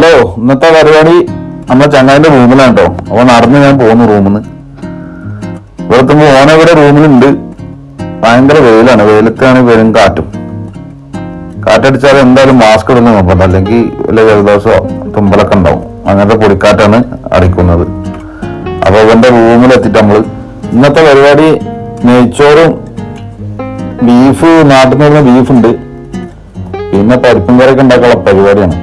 Hello ഇന്നത്തെ പരിപാടി നമ്മുടെ ചങ്ങായിന്റെ റൂമിലാണ് കേട്ടോ അപ്പൊ നടന്ന് ഞാൻ പോകുന്നു റൂമിന്ന് ഇവിടെ ഇവിടെത്തുമ്പോ ഓന ഇവിടെ റൂമിലുണ്ട് ഭയങ്കര വെയിലാണ്. വെയിലത്താണ് വരും കാറ്റും. കാറ്റടിച്ചാൽ എന്തായാലും മാസ്ക് ഇടുന്ന നോക്കണ്ട അല്ലെങ്കിൽ വലിയ ജലദോഷമോ തുമ്പലൊക്കെ ഉണ്ടാവും. അങ്ങനത്തെ പൊടിക്കാറ്റാണ് അടിക്കുന്നത്. അപ്പൊ ഇവന്റെ റൂമിലെത്തിയിട്ട് നമ്മൾ ഇന്നത്തെ പരിപാടി നെയ്ച്ചോറും ബീഫ് നാട്ടിൽ നിന്ന് ബീഫുണ്ട് പിന്നെ പരിപ്പും കറിയൊക്കെ ഉണ്ടാക്കാനുള്ള പരിപാടിയാണ്.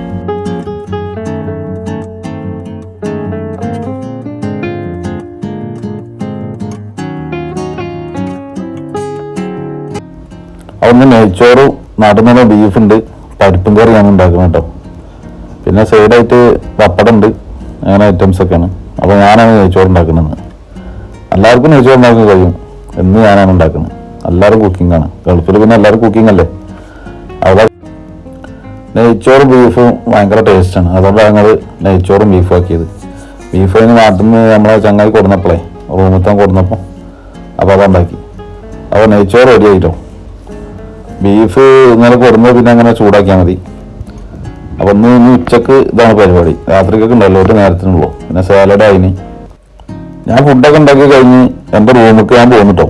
അതൊന്ന് നെയ്ച്ചോറ് നാട്ടുനിന്ന് ബീഫുണ്ട് പരിപ്പും കറിയാണ് ഉണ്ടാക്കുന്നത് കേട്ടോ. പിന്നെ സൈഡായിട്ട് പപ്പടം ഉണ്ട് അങ്ങനെ ഐറ്റംസ് ഒക്കെയാണ്. അപ്പോൾ ഞാനാണ് നെയ്ച്ചോറ് ഉണ്ടാക്കുന്നത്. എല്ലാവർക്കും നെയ്ച്ചോറ് ഉണ്ടാക്കാൻ കഴിയും. എന്ന് ഞാനാണ് ഉണ്ടാക്കുന്നത്. എല്ലാവരും കുക്കിംഗ് ആണ്. ഗൾഫിൽ പിന്നെ എല്ലാവരും കുക്കിംഗ് അല്ലേ? അവിടെ നെയ്ച്ചോറും ബീഫും ഭയങ്കര ടേസ്റ്റാണ് അതുകൊണ്ടാണ് ഞങ്ങൾ നെയ്ച്ചോറും ബീഫും ആക്കിയത്. ബീഫ് അതിന് നാട്ടിൽ നിന്ന് നമ്മളെ ചങ്ങായി കൊടുന്നപ്പോഴേ റൂമിൽ കൊടുന്നപ്പോൾ അപ്പോൾ അതുണ്ടാക്കി അപ്പോൾ നെയ്ച്ചോറ് റെഡി ആയിട്ടോ. ബീഫ് ഇങ്ങനെ കൊടുന്നത് പിന്നെ അങ്ങനെ ചൂടാക്കിയാൽ മതി. അപ്പൊ ഒന്ന് ഇന്ന് ഉച്ചയ്ക്ക് ഇതാണ് പരിപാടി. രാത്രിക്കൊക്കെ ഉണ്ടല്ലോ ഒരു നേരത്തിനുള്ളൂ പിന്നെ സാലഡ് ആയിന്. ഞാൻ ഫുഡൊക്കെ ഉണ്ടാക്കി കഴിഞ്ഞ് എന്റെ റൂമിലേക്ക് ഞാൻ പോന്നിട്ടോ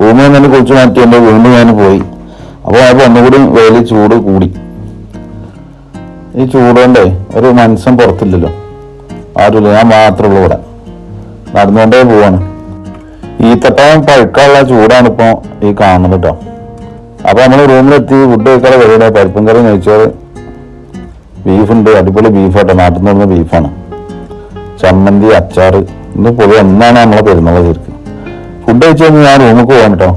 റൂമിൽ നിന്ന് തന്നെ കുളിച്ച് മാറ്റി എന്റെ വീണ്ടും ഞാൻ പോയി. അപ്പോൾ അത് ഒന്നുകൂടി വെയിൽ ചൂട് കൂടി. ഈ ചൂട് കൊണ്ടേ ഒരു മനസ്സും പുറത്തില്ലല്ലോ. ആരുമില്ല ഞാൻ മാത്രമേ ഉള്ളൂ ഇവിടെ. നടന്നുകൊണ്ടേ പോവാണ്. ഈത്തപ്പഴം പഴുക്കാനുള്ള ചൂടാണ് ഇപ്പോൾ ഈ കാണുന്നത് കേട്ടോ അപ്പൊ നമ്മൾ റൂമിലെത്തി ഫുഡ് കഴിക്കാതെ വരിക പരിപ്പും കറി നെയ്ച്ചോറ് ബീഫുണ്ട്. അടിപൊളി ബീഫാട്ടോ. നാട്ടിൽ നിന്ന് വരുന്ന ബീഫാണ്. ചമ്മന്തി അച്ചാർ ഇന്ന് പൊതുവെ എന്നാണ് നമ്മളെ പെരുന്നാൾ ശരിക്കും. ഫുഡ് കഴിച്ചു കഴിഞ്ഞാൽ ഞാൻ റൂമിൽ പോകാൻ കേട്ടോ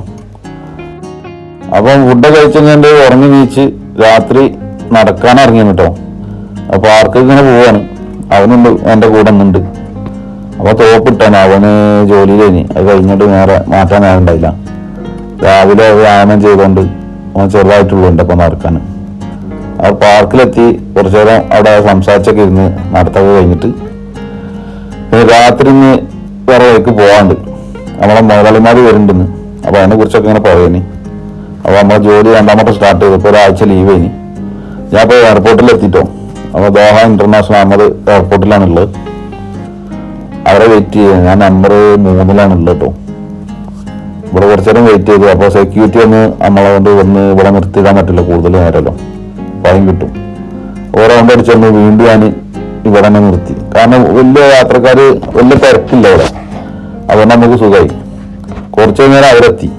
അപ്പം ഫുഡ് കഴിച്ച് കഴിഞ്ഞാൽ ഉറങ്ങി നീച്ച് രാത്രി നടക്കാൻ ഇറങ്ങി കേട്ടോ അപ്പോൾ ആർക്കും ഇങ്ങനെ പോവാണ്. അവനുണ്ട് എന്റെ കൂടെ ഒന്നുണ്ട് അപ്പൊ തോപ്പിട്ടാണ് അവന് ജോലി കഴിഞ്ഞ്. അത് കഴിഞ്ഞിട്ട് നേരെ മാറ്റാൻ നേരം ഉണ്ടായില്ല. രാവിലെ വ്യായാമം ചെയ്തുകൊണ്ട് അവൻ ചെറുതായിട്ടുള്ളൂ എന്റെ ഒപ്പം നടക്കാൻ. ആ പാർക്കിലെത്തി കുറച്ചു നേരം അവിടെ സംസാരിച്ചൊക്കെ ഇരുന്ന് നടത്തൊക്കെ കഴിഞ്ഞിട്ട് പിന്നെ രാത്രി ഇന്ന് വേറെ വഴിക്ക് പോകാണ്ട് നമ്മളെ മുതലാളിമാർ വരുന്നുണ്ടെന്ന്. അപ്പൊ അതിനെ കുറിച്ചൊക്കെ ഇങ്ങനെ പറയുന്നു അപ്പോൾ നമ്മളെ ജോലി രണ്ടാമത്തെ സ്റ്റാർട്ട് ചെയ്തു. ഇപ്പൊ ഒരാഴ്ച ലീവ് കഴിഞ്ഞു ഞാൻ ഇപ്പോൾ എയർപോർട്ടിൽ എത്തിട്ടോ അപ്പൊ ദോഹ ഇന്റർനാഷണൽ അഹമ്മദ് എയർപോർട്ടിലാണുള്ളത് അവരെ വെയിറ്റ് ചെയ്യുക ഞാൻ നമ്പർ മൂന്നിലാണുള്ളത് കേട്ടോ ഇവിടെ കുറച്ചു നേരം വെയിറ്റ് ചെയ്തു. അപ്പോൾ സെക്യൂരിറ്റി ഒന്ന് നമ്മളെ കൊണ്ട് വന്ന് ഇവിടെ നിർത്തിയിടാൻ പറ്റില്ല. കൂടുതൽ നേരമല്ലോ. ഫൈൻ കിട്ടും. ഓരോ റൗണ്ട് അടിച്ചൊന്ന് വീണ്ടും ഞാൻ ഇവിടെ തന്നെ നിർത്തി. കാരണം വലിയ യാത്രക്കാർ വലിയ തിരക്കില്ല ഇവിടെ. അതുകൊണ്ട് നമുക്ക് സുഖമായി കുറച്ച് നേരം അവരെത്തി.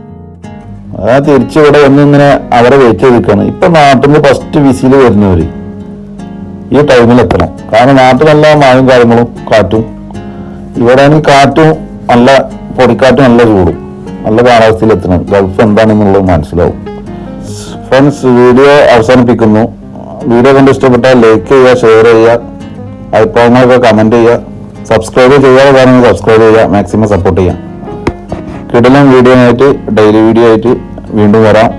ആ തിരിച്ച് ഇവിടെ വന്ന് ഇങ്ങനെ അവരെ വെയിറ്റ് ചെയ്ത് നിൽക്കുകയാണ് ഇപ്പൊ നാട്ടിൽ നിന്ന് ഫസ്റ്റ് വിസിയിൽ വരുന്നവർ ഈ ടൈമിൽ എത്തണം. കാരണം നാട്ടിൽ നല്ല മഴയും കാര്യങ്ങളും കാറ്റും. ഇവിടെ കാറ്റും നല്ല പൊടിക്കാറ്റും നല്ല ചൂടും. നല്ല കാലാവസ്ഥയിലെത്തണം. ഗൾഫ് എന്താണെന്നുള്ളത് മനസ്സിലാവും. ഫ്രണ്ട്സ് വീഡിയോ അവസാനിപ്പിക്കുന്നു. വീഡിയോ കണ്ട് ഇഷ്ടപ്പെട്ടാൽ ലൈക്ക് ചെയ്യുക ഷെയർ ചെയ്യുക. അഭിപ്രായങ്ങളൊക്കെ കമന്റ് ചെയ്യുക. സബ്സ്ക്രൈബ് ചെയ്യാതെ കാര്യങ്ങൾ സബ്സ്ക്രൈബ് ചെയ്യുക. മാക്സിമം സപ്പോർട്ട് ചെയ്യാം. കിടലം വീഡിയോ ആയിട്ട് ഡെയിലി വീഡിയോ ആയിട്ട് വീണ്ടും വരാം.